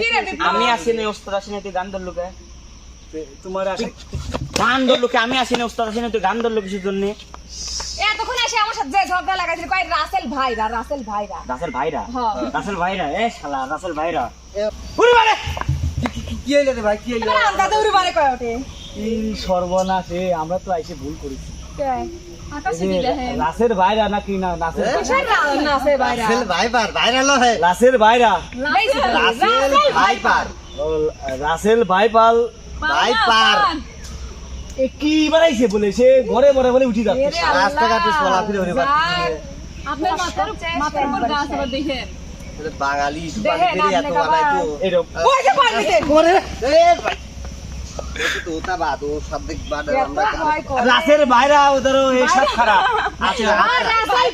কি রে বিপ্লব? আমি আসি ওস্তাদ আসি তুই গান ধরলু কে তোমার গান ধরলু কে আমি আসি না ওস্তাদ আসি না তুই গান ধরলু কিছুর জন্য। এতক্ষণ এসে আমার সাথে ঝগড়া লাগাইছিল কয় রাসেল ভাইরা রাসেল ভাইরা। রাসেল ভাইরা? হ্যাঁ। রাসেল ভাইরা এ শালা রাসেল ভাইরা। উড়ি মারে কি হইল রে ভাই কি হইল? এবার আন্দাজে উড়ি মারে কয় ওঠে? এই সর্বনাশ আমরা তো আইসে ভুল করেছি। কে? বাইরা নাকি না ভাইপার ভাইরাল হয় বাইরা ভাইপার রাসেল ভাইপার। বানাইছে বলে? সে ঘরে ঘরে বলে উঠি যাচ্ছে। এরে আল্লাহ। রাস্তাঘাটে চলাফেরা করে আপনার মাথার মাথার উপর গাছ আবার দেখেন। বাঙালি এত বানাই তো এরকম। রাসের বাইরা ওদের খারাপ। আচ্ছা ভাই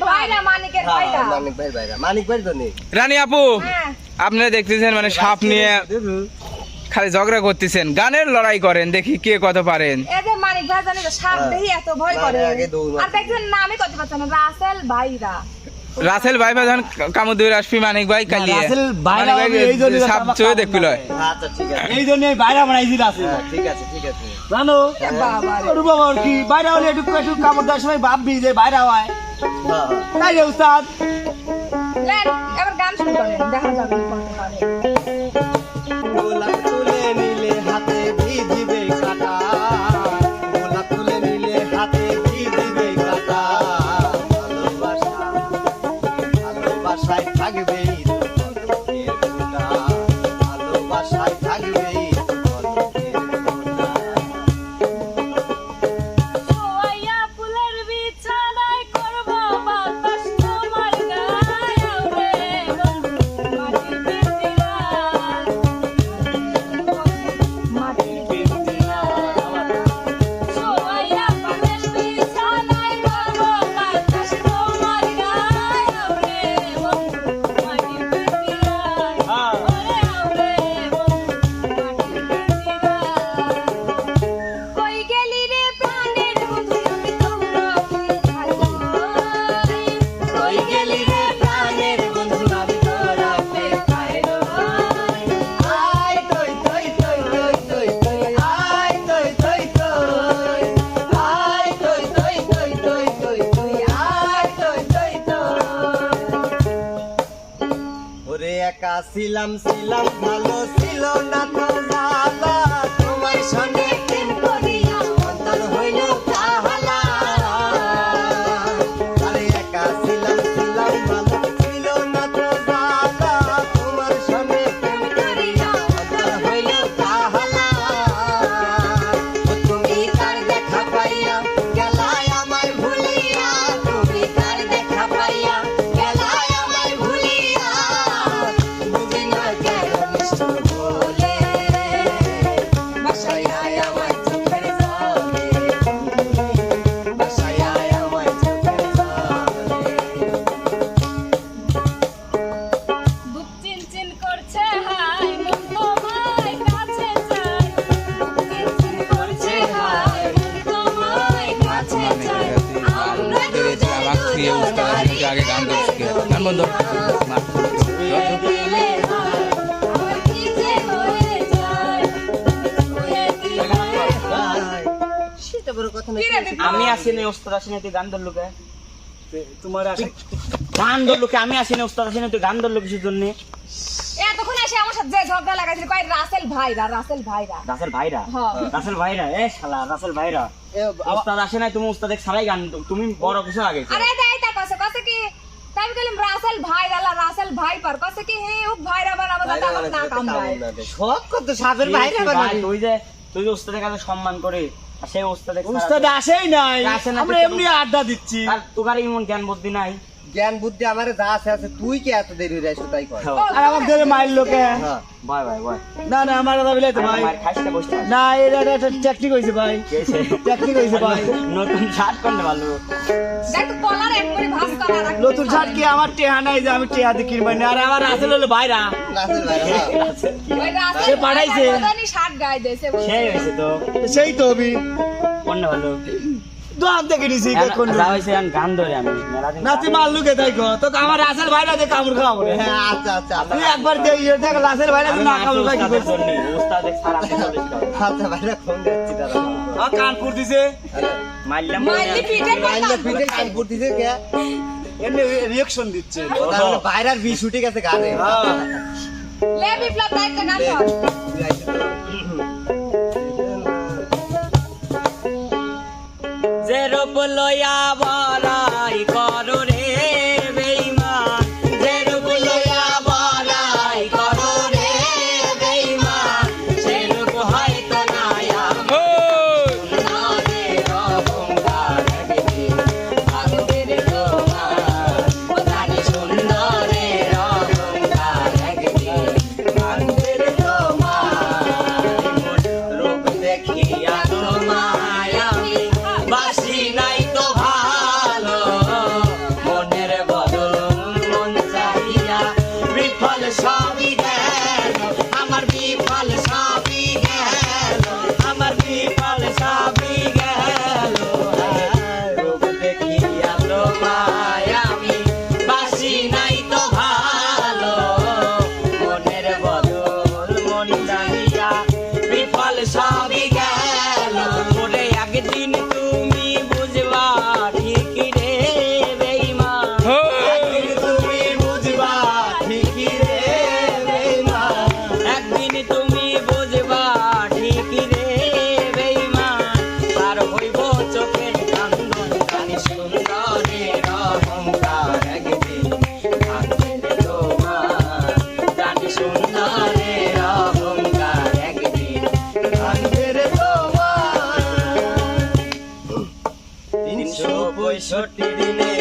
তো নেই। রানী আপু হ্যাঁ। আপনারা দেখতেছেন মানে সাপ নিয়ে খালি ঝগড়া করতেছেন। গানের লড়াই করেন দেখি কে কত পারেন। মানিক ভাই জানি সাপ হ্যাঁ। দেখি এত ভয় করে। মানে মারতো। আর দেখছেন নামই করতে পারছেন না রাসেল ভাইরা। রাসেল ভাই ভাই যখন কামুদুর আসবি মানিক ভাই কালি রাসেল ভাই এই জন্য সব চয়ে দেখবি লয় আচ্ছা ঠিক আছে। এই জন্য এই বাইরা বানাইছি রাসেল। হ্যাঁ, ঠিক আছে ঠিক আছে। জানো? বাবা রে। বাবা আর কি? বাইরা হলে একটু একটু কামুদ দেওয়ার সময় ভাববি যে বাইরা হয়। হ্যাঁ। হ্যাঁ তাই রে উস্তাদ। লেন, এবার গান শুরু করেন দেখা যাবে একা ছিলাম ছিলাম ভালো ছিল না তো তোমার সঙ্গে বিপ্লব? আমি আসি না ওস্তাদ আসি না তুই গান ধরলু কে তোমার গান ধরলু কে আমি আসি না ওস্তাদ আসি না তুই গান ধরলু কিছুর জন্য? এতক্ষণ এসে আমার সাথে যে ঝগড়া লাগাইছিল কয় রাসেল ভাইরা রাসেল ভাইরা। রাসেল ভাইরা? হ্যাঁ। রাসেল ভাইরা? এ শালা রাসেল ভাইরা। এ, ওস্তাদ আসে নাই তুমি ওস্তাদ গান তুমি বড় কিছু আগে? আরে তাই আমি কইলাম রাসেল ভাইরা লা রাসেল ভাই পার। কসে কি হে ও ভাইরা বানাবো দাদা আমার না भाई সব কত সাপের বাইরে বানাবি তুই যে তুই যে ওস্তাদের কাছে সম্মান করে আর সেই ওস্তাদের উস্তাদ আসেই নাই। আসে না, আমরা এমনি আড্ডা দিচ্ছি। আর তোকার এমন জ্ঞান বুদ্ধি নাই। জ্ঞান বুদ্ধি আমার যা আছে আছে তুই কি এত দেরি হয়ে যাইছো তাই কর। আর আমার ধরে মাইল লোকে। হ্যাঁ। ভাই ভাই ভাই না না আমার কথা বলে তো ভাই। না এটা একটা টেকনিক হয়েছে ভাই? টেকনিক হয়েছে ভাই। নতুন শার্ট করলে ভালো। দেখ তো কলার এক করে ভাঁজ করা রাখ। নতুন শার্ট কি আমার টেহা নাই যে আমি টেহা দিয়ে কিনবাই না আর আমার আসলে হলো ভাইরা। রাসেল ভাই হ্যাঁ। সে পাঠাইছে। জানি শার্ট গায়ে দেছে সেই হয়েছে তো। সেই তো অভি। কোনটা ভালো। দোকান থেকে নিছি কোন যাইছে আন গান ধরে তো আমার রাসেল ভাইরা দে কামড় খাওয়াবো হ্যাঁ আচ্ছা আচ্ছা তুই একবার ইয়ে দেখ রাসেল ভাইরা না কানপুর দিছে মারলাম মারলি দিছে কে? এমনি রিঅ্যাকশন দিচ্ছে। তাহলে ভাইরার ভি শুটিং আছে গানে। রূপ লয়া 세상 পঁয়ষট্টি দিনে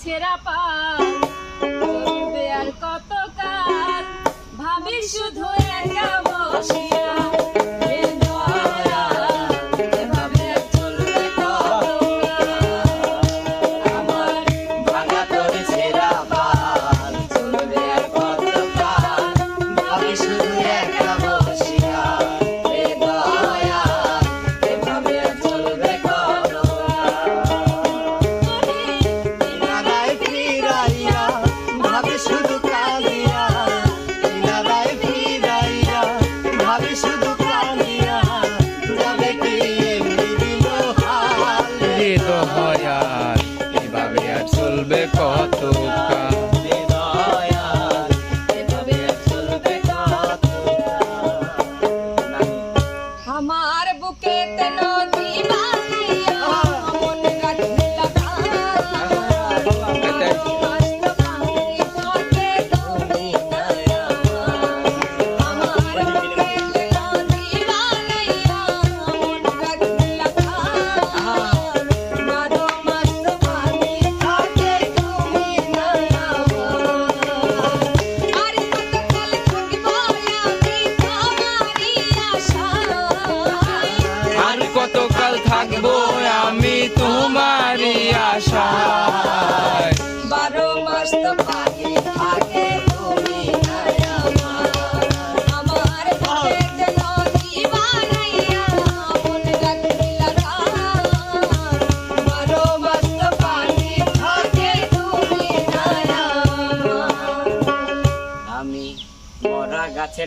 ছেঁড়া পাল আর কতকাল ভাবি শুধু একা বসিয়া?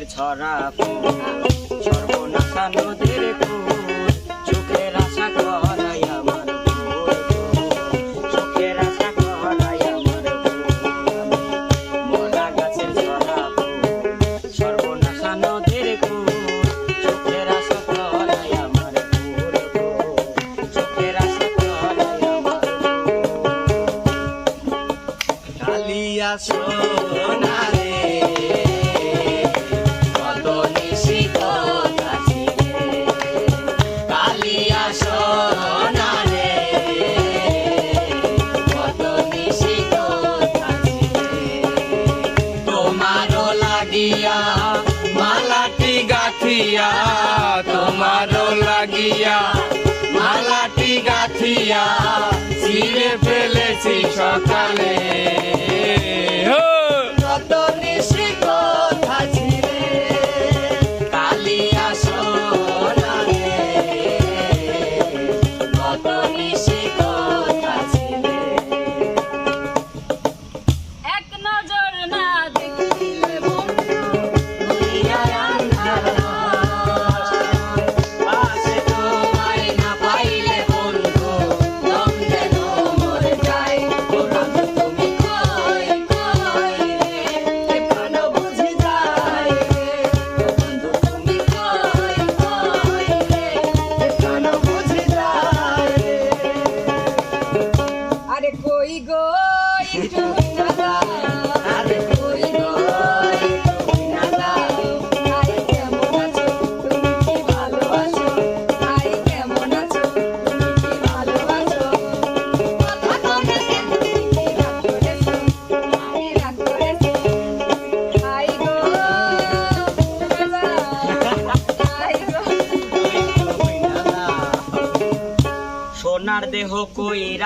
ছড়া সর্বনাশা নদীর কুয়া গাথিয়া তোমারও লাগিয়া মালাটি গাথিয়া ছিঁড়ে ফেলেছি সকালে।